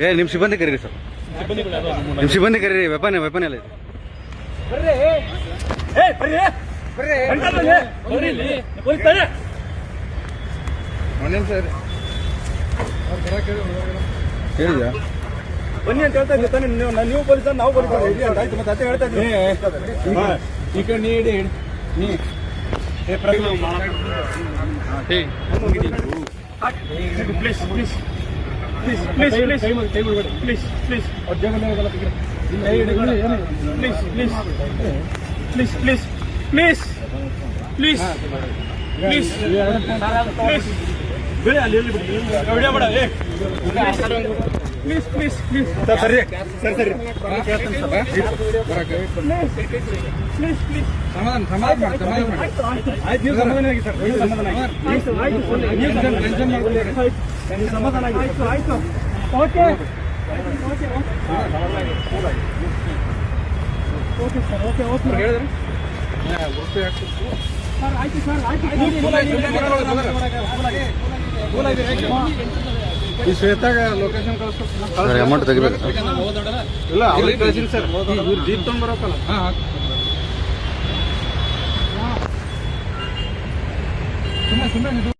ಏ ನಿಮ್ಮ ಸಿಬ್ಬಂದಿ ಕರೀರಿ ಸರ್. ನಿಮ್ ಸಿಬ್ಬಂದಿ ಕರೀರಿ ವೆಪನ್ ವೆಪನ್ ಎಲ್ಲ ಇದೆ. ಹೇಳಿದ್ಯಾ ಬನ್ನಿ ಅಂತ ಹೇಳ್ತಾ ಇದ್ದೆ ತಾನೇ ನೀವು ನೀವು ಪೊಲೀಸ್ ನಾವು ಪೊಲೀಸ್ ಇಲ್ಲಿ ಅಂತ ಆಯ್ತು ಮತ್ತೆ ಅದೇ ಹೇಳ್ತಾ ಇದ್ದೀನಿ ಈ ಕಡೆ ನೀ ಇಡಿ please please please please please please please. ಕೈ ಹಿಡಿಬೇಡಿ please please please please please please please please ಬಿಡಿ ಅಲ್ಲಿ ಎಲ್ಲಿ ಬಿಡಿ ವಿಡಿಯೋ ಮಾಡ ಏ ಪ್ಲೀಸ್ ಪ್ಲೀಸ್ ಪ್ಲೀಸ್ ಸರ್ ಸರಿ ಸರ್ ಸರಿ ಪ್ಲೀಸ್ ಪ್ಲೀಸ್ ಸಮಾಧಾನ ಸಮಾಧಾನ ಮಾಡಿ ಸಮಾಧಾನ ಮಾಡಿ ಆಯ್ತು ನೀವು ಸಮಾಧಾನ ಆಗಿ ಸರ್ ನೀವು ಸಮಾಧಾನ ಆಗಿ ಆಯ್ತು ಆಯ್ತು ನೀವು ಟೆನ್ಷನ್ ಮಾಡ್ಕೊಳ್ಳಿ ನೀವು ಸಮಾಧಾನ ಆಗಿ ಆಯ್ತು ಆಯ್ತು okay okay sir okay okay ಹೇಳಿದ್ರೆ ಸರ್ ಆಯ್ತು ಸರ್ ಆಯ್ತು ಈ ಶ್ವೇತಾಗ ಲೊಕೇಶನ್ ಸರ್ ಅಮೌಂಟ್ ತೆಗಿಬೇಕು. ಸರ್ ಇಲ್ಲ ಅವ್ರಿಗೆ ಸರ್. ಇವ್ರು ಜೀಪ್ ತೊಗೊಂಡ್ಬರೋಕಲ್ಲ ಹಾಂ ಸುಮ್ಮನೆ ಸುಮ್ಮನೆ